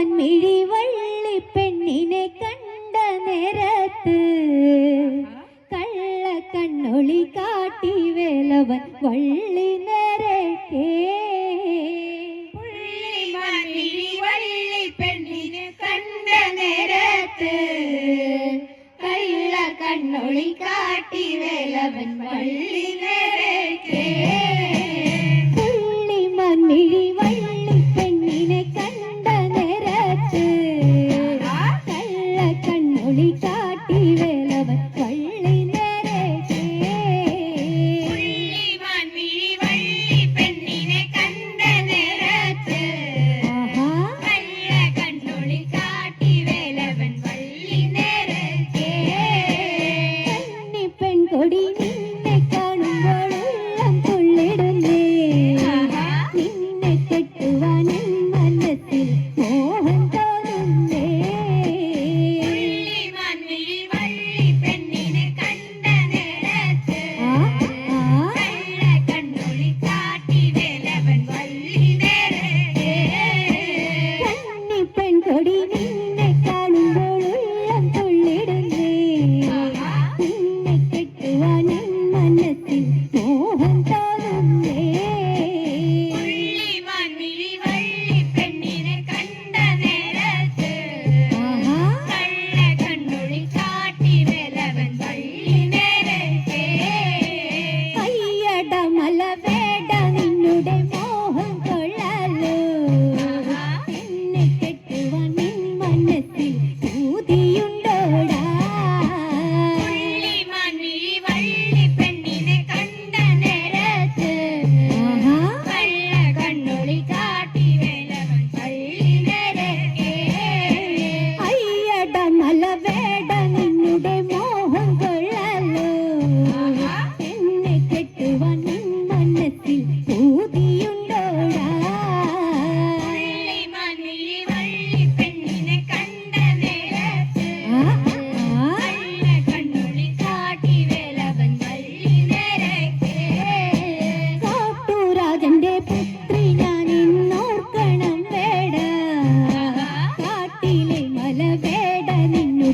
கண்மிழி வள்ளி பெண்ணினை கண்ட நேரத்து. கள்ள கண்ணொளி காட்டி வேலவன் வள்ளி நேரத்தே. வள்ளி பெண்ணினை கள்ள கண்ணொளி காட்டி வேலவன் வள்ளி കൊടി today.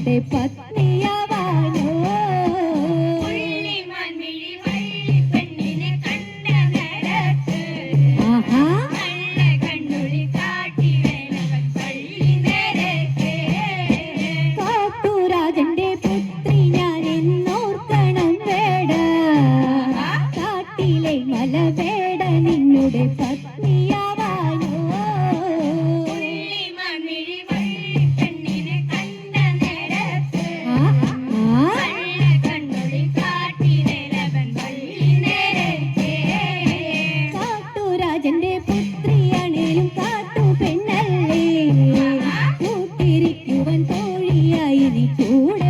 ते രാജന്റെ പുത്രി അണയും കാട്ടു പെണ്ണല്ലേ? കൂട്ടിരിക്കുവൻ തോഴിയായി കൂടെ